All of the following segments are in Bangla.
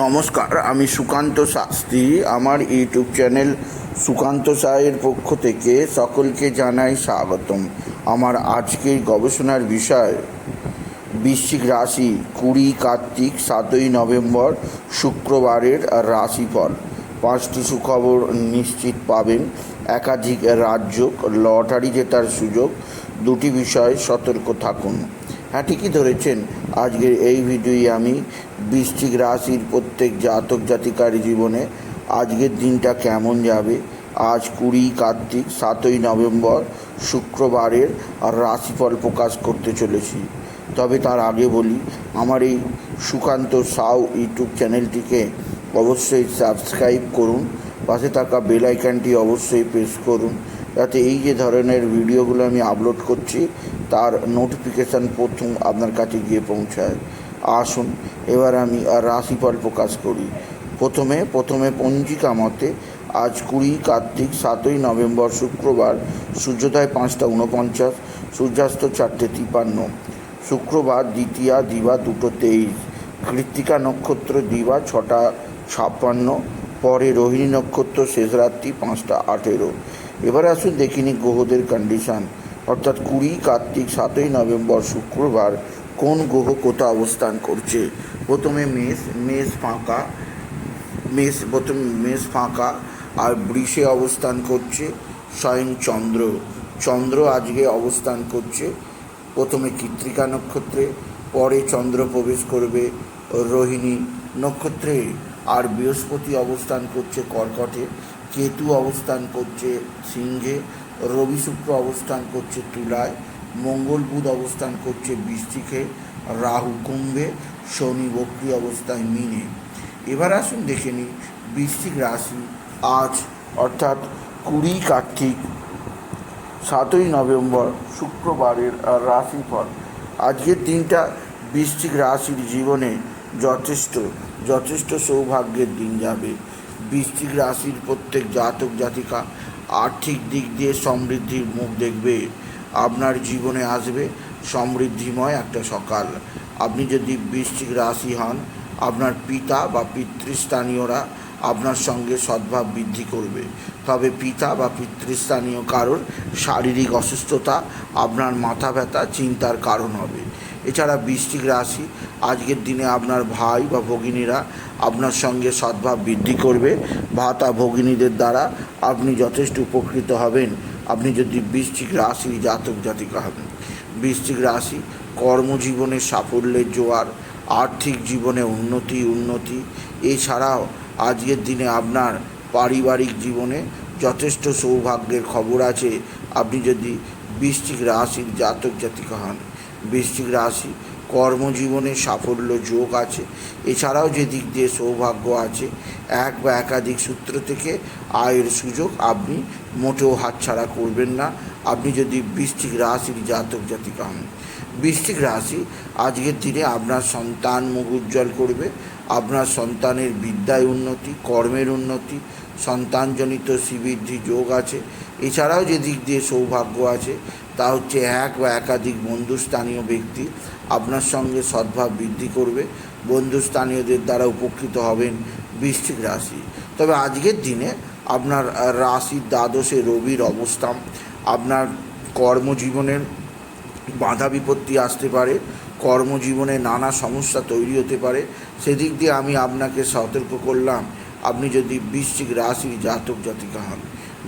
নমস্কার, আমি সুকান্ত শাস্ত্রী। আমার ইউটিউব চ্যানেল সুকান্ত সাহের পক্ষ থেকে সকলকে জানাই স্বাগতম। আমার আজকের গবেষণার বিষয়, বৃশ্চিক রাশি কুড়ি, কার্তিক, সাতই নভেম্বর, শুক্রবারের রাশিফল। পাঁচটি সুখবর নিশ্চিত পাবেন। একাধিক রাজ্য, লটারি জেতার সুযোগ। দুটি বিষয়ে সতর্ক থাকুন। হ্যাঁ ঠিকই ধরেছেন। আজকের এই ভিডিওয়ে আমি বৃশ্চিক রাশির প্রত্যেক জাতক জাতিকার জীবনে আজকের দিনটা কেমন যাবে? আজ কুড়ি, কার্তিক, সাতই নভেম্বর, শুক্রবারের রাশিফল প্রকাশ করতে চলেছি। তবে তার আগে বলি, আমার এই সুকান্ত সাউ ইউটিউব চ্যানেলটিকে অবশ্যই সাবস্ক্রাইব করুন, পাশে থাকা বেল আইকনটি অবশ্যই প্রেস করুন, যাতে এই যে ধরনের ভিডিওগুলো আমি আপলোড করছি, তার নোটিফিকেশান প্রথম আপনার কাছে গিয়ে পৌঁছায়। আসুন, এবার আমি আর রাশিফল প্রকাশ করি। প্রথমে প্রথমে পঞ্জিকা মতে, আজ কুড়ি, কার্তিক, সাতই নভেম্বর, শুক্রবার, সূর্যোদয় পাঁচটা উনপঞ্চাশ সূর্যাস্ত চারটে তিপান্ন, শুক্রবার দ্বিতীয়া, দিবা দুটো তেইশ, কৃত্তিকা নক্ষত্র দিবা ছটা ছাপ্পান্ন, পরে রোহিণী নক্ষত্র শেষ রাত্রি পাঁচটা আঠেরো। এবার আসুন দেখিনি গ্রহদের কন্ডিশান অর্থাৎ কুড়ি, কার্তিক, সাতই নভেম্বর, শুক্রবার কোন গ্রহ কোথা অবস্থান করছে? প্রথমে মেষ মেষ ফাঁকা, মেষ, প্রথমে মেষ ফাঁকা, আর বৃষে অবস্থান করছে স্বয়ং চন্দ্র। চন্দ্র আজকে অবস্থান করছে প্রথমে কৃত্রিকা নক্ষত্রে, পরে চন্দ্র প্রবেশ করবে রোহিণী নক্ষত্রে, আর বৃহস্পতি অবস্থান করছে কর্কটে, কেতু অবস্থান করছে সিংহে, রবি শুক্র অবস্থান করছে তুলায় মঙ্গল বুধ অবস্থান করছে বৃষ্টিকে রাহু কুম্ভে, শনি বক্রি অবস্থায় মিনে। এবার আসুন দেখে নিই বৃষ্টিক রাশি আজ, অর্থাৎ কুড়ি কার্তিক, সাতই নভেম্বর, শুক্রবারের রাশিফল। আজকের দিনটা বৃষ্টিক রাশির জীবনে যথেষ্ট যথেষ্ট সৌভাগ্যের দিন যাবে। বৃষ্টিক রাশির প্রত্যেক জাতক জাতিকা আর্থিক দিক দিয়ে সমৃদ্ধির মুখ দেখবে। আপনার জীবনে আসবে। সমৃদ্ধিময় একটা সকাল। আপনি যদি বৃশ্চিক রাশি হন, আপনার পিতা বা পিতৃস্থানীয়রা আপনার সঙ্গে সদ্ভাব বৃদ্ধি করবে। তবে পিতা বা পিতৃস্থানীয় কারোর শারীরিক অসুস্থতা, আপনার মাথা ব্যথা চিন্তার কারণ হবে। এছাড়া বৃষ্টিক রাশি, আজকের দিনে আপনার ভাই বা ভগিনীরা আপনার সঙ্গে সদ্ভাব বৃদ্ধি করবে। ভাতা ভগিনীদের দ্বারা আপনি যথেষ্ট উপকৃত হবেন। আপনি যদি বৃশ্চিক রাশির জাতক জাতিকা হবেন, বৃশ্চিক রাশি কর্মজীবনে সাফল্যের জোয়ার, আর্থিক জীবনে উন্নতি উন্নতি। এছাড়াও আজকের দিনে আপনার পারিবারিক জীবনে যথেষ্ট সৌভাগ্যের খবর আছে। আপনি যদি বৃশ্চিক রাশির জাতক জাতিকা হন, বৃশ্চিক রাশি কর্মজীবনে সাফল্য যোগ আছে। এছাড়াও যে দিক দিয়ে সৌভাগ্য আছে, এক বা একাধিক সূত্র থেকে আয়ের সুযোগ আপনি মোটেও হাতছাড়া করবেন না। আপনি যদি বৃষ্টিক রাশির জাতক জাতিকা হন। বৃষ্টিক রাশি আজকের দিনে আপনার সন্তান মুখ উজ্জ্বল করবে। আপনার সন্তানের বিদ্যায় উন্নতি, কর্মের উন্নতি, সন্তানজনিত শ্রীবৃদ্ধি যোগ আছে। এছাড়াও যে দিক দিয়ে সৌভাগ্য আছে তা হচ্ছে এক বা একাধিক বন্ধুস্থানীয় ব্যক্তি আপনার সঙ্গে সদ্ভাব বৃদ্ধি করবে। বন্ধুস্থানীয়দের দ্বারা উপকৃত হবেন বৃশ্চিক রাশি। তবে আজকের দিনে আপনার রাশির দ্বাদশে রবির অবস্থান, আপনার কর্মজীবনের বাধা বিপত্তি আসতে পারে, কর্মজীবনে নানা সমস্যা তৈরি হতে পারে। সেদিক দিয়ে আমি আপনাকে সতর্ক করলাম, আপনি যদি বৃশ্চিক রাশির জাতক জাতিকা হন।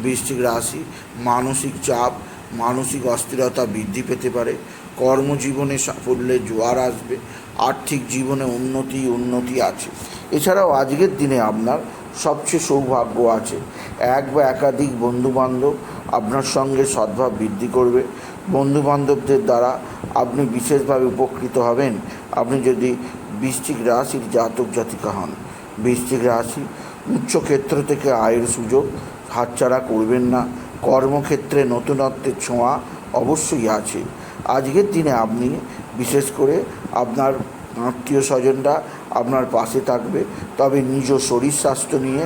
বৃশ্চিক রাশি মানসিক চাপ মানসিক অস্থিরতা বৃদ্ধি পেতে পারে, কর্মজীবনে সাফল্যের জোয়ার আসবে, আর্থিক জীবনে উন্নতি উন্নতি আছে। এছাড়াও আজকের দিনে আপনার সবচেয়ে সৌভাগ্য আছে। এক বা একাধিক বন্ধুবান্ধব আপনার সঙ্গে সদ্ভাব বৃদ্ধি করবে। বন্ধুবান্ধবদের দ্বারা আপনি বিশেষভাবে উপকৃত হবেন। আপনি যদি বৃশ্চিক রাশির জাতক জাতিকা হন, বৃশ্চিক রাশি উচ্চক্ষেত্র থেকে আয়ের সুযোগ হাতছাড়া করবেন না। কর্মক্ষেত্রে নতুনত্বের ছোঁয়া অবশ্যই আছে। আজকের দিনে আপনি, বিশেষ করে আপনার আত্মীয় স্বজনরা আপনার পাশে থাকবে, তবে নিজ শরীর স্বাস্থ্য নিয়ে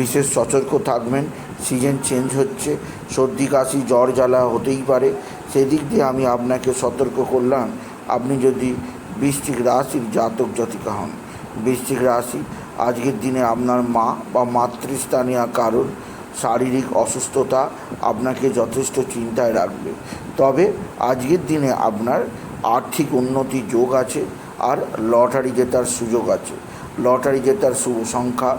বিশেষ সতর্ক থাকবেন। সিজন চেঞ্জ হচ্ছে, সর্দি, কাশি, জ্বর, জ্বালা হতেই পারে। সেদিক দিয়ে আমি আপনাকে সতর্ক করলাম, আপনি যদি বৃশ্চিক রাশির জাতক জাতিকা হন। বৃশ্চিক রাশি, আজকের দিনে আপনার মা বা মাতৃস্থানীয় কারোর শারীরিক অসুস্থতা আপনাকে যথেষ্ট চিন্তায় রাখবে। তবে আজকের দিনে আপনার আর্থিক উন্নতির যোগ আছে আর লটারি জেতার সুযোগ আছে। লটারি জেতার শুভ সংখ্যা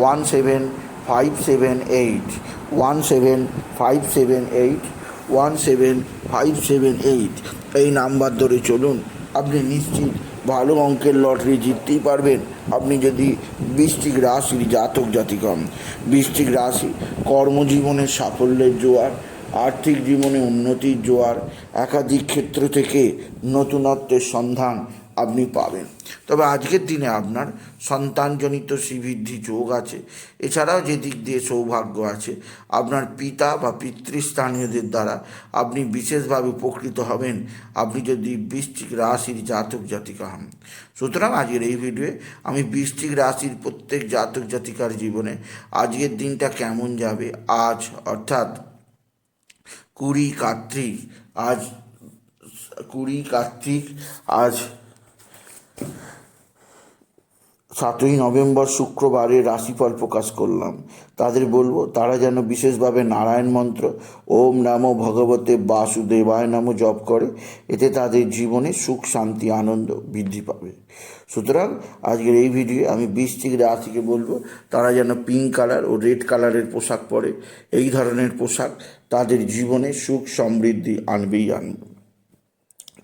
one seven five seven eight, one seven five seven eight, one seven five seven eight. এই নাম্বার ধরে চলুন, আপনি নিশ্চিত ভালো অঙ্কের লটারি জিততেই পারবেন। আপনি যদি বৃষ্টিক রাশির জাতক জাতিকম বৃষ্টিক রাশি কর্মজীবনের সাফল্যের জোয়ার, আর্থিক জীবনে উন্নতির জোয়ার, একাধিক ক্ষেত্র থেকে নতুনত্বের সন্ধান আপনি পাবেন। তবে আজকের দিনে আপনার সন্তানজনিত শ্রীবৃদ্ধি যোগ আছে। এছাড়াও যে দিক দিয়ে সৌভাগ্য আছে, আপনার পিতা বা পিতৃস্থানীয়দের দ্বারা আপনি বিশেষভাবে উপকৃত হবেন। আপনি যদি বৃষ্টিক রাশির জাতক জাতিকা হন। সুতরাং আজকের এই ভিডিওয়ে আমি বৃষ্টিক রাশির প্রত্যেক জাতক জাতিকার জীবনে আজকের দিনটা কেমন যাবে? আজ অর্থাৎ কুড়ি কার্তিক, আজ কুড়ি কার্তিক, আজ সাতই নভেম্বর শুক্রবারে রাশিফল প্রকাশ করলাম। তাদের বলব, তারা যেন বিশেষভাবে নারায়ণ মন্ত্র, ওম নমো ভগবতে বাসুদেবায় নাম জপ করে। এতে তাদের জীবনে সুখ, শান্তি, আনন্দ বৃদ্ধি পাবে। সুতরাং আজকের এই ভিডিও আমি বৃশ্চিক রাশিকে বলব, তারা যেন পিঙ্ক কালার ও রেড কালারের পোশাক পরে। এই ধরনের পোশাক তাদের জীবনে সুখ, সমৃদ্ধি আনবেই আনবে।